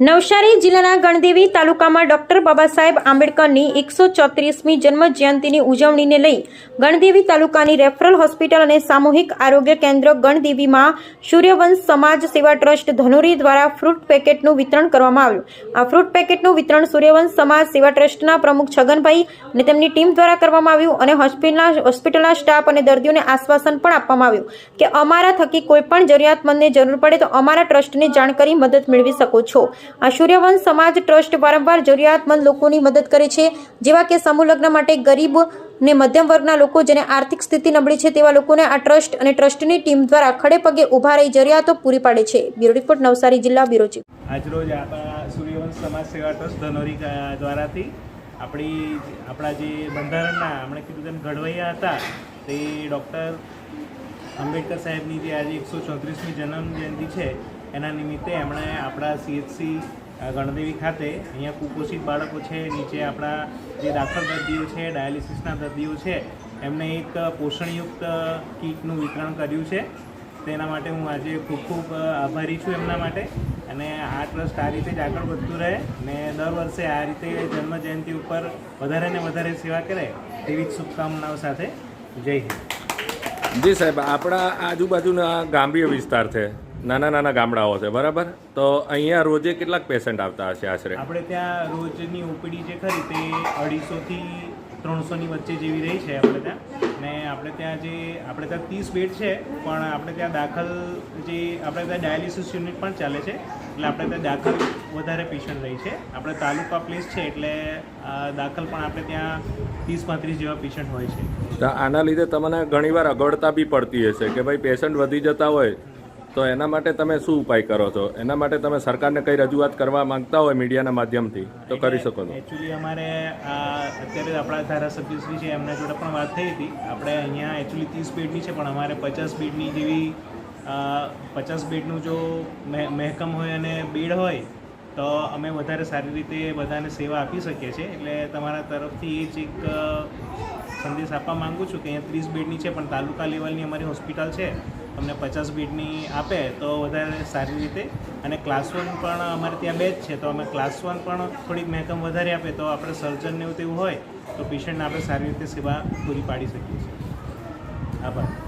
નવસારી જિલ્લાના ગણદેવી તાલુકામાં ડોક્ટર બાબા સાહેબ આંબેડકરની એકસો ચોત્રીસમી જન્મ જયંતિની ઉજવણીને લઈ ગણદેવી તાલુકાની રેફરલ હોસ્પિટલ અને સામૂહિક આરોગ્ય કેન્દ્ર ગણદેવીમાં સૂર્યવંશ સમાજ સેવા ટ્રસ્ટ ધનુરી દ્વારા ફ્રૂટ પેકેટનું વિતરણ કરવામાં આવ્યું. આ ફ્રૂટ પેકેટનું વિતરણ સૂર્યવંશ સમાજ સેવા ટ્રસ્ટના પ્રમુખ છગનભાઈ અને તેમની ટીમ દ્વારા કરવામાં આવ્યું અને હોસ્પિટલના હોસ્પિટલના સ્ટાફ અને દર્દીઓને આશ્વાસન પણ આપવામાં આવ્યું કે અમારા થકી કોઈપણ જરૂરિયાતમંદને જરૂર પડે તો અમારા ટ્રસ્ટને જાણ કરી મદદ મેળવી શકો છો. આ સૂર્યવંશ સમાજ ટ્રસ્ટ વારંવાર જરૂરિયાતમંદ લોકોની મદદ કરે છે, જેવા કે સમૂહ લગ્ન માટે ગરીબ ને મધ્યમ વર્ગના લોકો જેને આર્થિક સ્થિતિ નબળી છે તેવા લોકોને આ ટ્રસ્ટ અને ટ્રસ્ટની ટીમ દ્વારા ખડે પગે ઊભા રહી જરૂરિયાતો પૂરી પાડે છે. બ્યુરો રિપોર્ટ, નવસારી જિલ્લા, બ્યુરો ચીફ. આજરોજ સૂર્યવંશ સમાજ સેવા ટ્રસ્ટ ધનોરી દ્વારાથી આપણી આપણા જે બંધારણના હમણાં કીધું તેમ ઘડવૈયા હતા, તે ડૉક્ટર આંબેડકર સાહેબની જે આજે એકસો ચોત્રીસમી જન્મ જયંતિ છે એના નિમિત્તે એમણે આપણા સીએચસી ગણદેવી ખાતે અહીંયા કુપોષિત બાળકો છે, નીચે આપણા જે દાખલ દર્દીઓ છે, ડાયાલિસિસના દર્દીઓ છે, એમને એક પોષણયુક્ત કીટનું વિતરણ કર્યું છે. તેના માટે હું આજે ખૂબ ખૂબ આભારી છું એમના માટે. અને આ ટ્રસ્ટ આ રીતે જ આગળ વધતું રહે ને દર વર્ષે આ રીતે જન્મ જયંતિ ઉપર વધારે ને વધારે સેવા કરે તેવી જ શુભકામનાઓ સાથે જય હિન્દ. જી સાહેબ, આપણા આજુબાજુના ગામડીય વિસ્તાર છે. નાના નાના ગામડાઓ છે બરાબર? તો અહીંયા રોજે કેટલાક પેશન્ટ આવતા હશે આશરે? આપણે ત્યાં રોજની ઓપીડી જે ખરી તે અઢીસોથી ત્રણસોની વચ્ચે જેવી રહી છે આપણે ત્યાં. ને આપણે ત્યાં જે આપણે ત્યાં ત્રીસ બેડ છે પણ આપણે ત્યાં દાખલ જે આપણે ત્યાં ડાયાલિસિસ યુનિટ પણ ચાલે છે. એટલે આપણે ત્યાં દાખલ વધારે પેશન્ટ રહી છે. આપણે તાલુકા પ્લેસ છે એટલે દાખલ પણ આપણે ત્યાં ત્રીસ પાંત્રીસ જેવા પેશન્ટ હોય છે. તો આના લીધે તમને ઘણીવાર અગવડતા બી પડતી હશે કે ભાઈ પેશન્ટ વધી જતા હોય તો એના માટે તમે શું ઉપાય કરો છો? એના માટે તમે સરકારને કઈ રજૂઆત કરવા માંગતા હોય મીડિયાના માધ્યમથી તો કરી શકો છો. એકચ્યુઅલી અમારે અત્યારે આપણા ધારાસભ્યશ્રી છે એમના જોડે પણ વાત થઈ હતી. આપણે અહીંયા એકચ્યુઅલી ત્રીસ બેડની છે પણ અમારે પચાસ બેડની જેવી પચાસ બેડનું જો મહે- મહેકમ હોય અને બેડ હોય તો અમે વધારે સારી રીતે બધાને સેવા આપી શકીએ છીએ. એટલે તમારા તરફથી એ જ એક સંદેશ આપવા માગું છું કે અહીંયા ત્રીસ બેડની છે, પણ તાલુકા લેવલની અમારી હોસ્પિટલ છે. અમને પચાસ બેડની આપે તો વધારે સારી રીતે. અને ક્લાસ વન પણ અમારે ત્યાં બે જ છે, તો અમે ક્લાસ વન પણ થોડીક મહેકમ વધારે આપે તો આપણે સર્જન ને એવું તેવું હોય તો પેશન્ટને આપણે સારી રીતે સેવા પૂરી પાડી શકીએ છીએ. આભાર.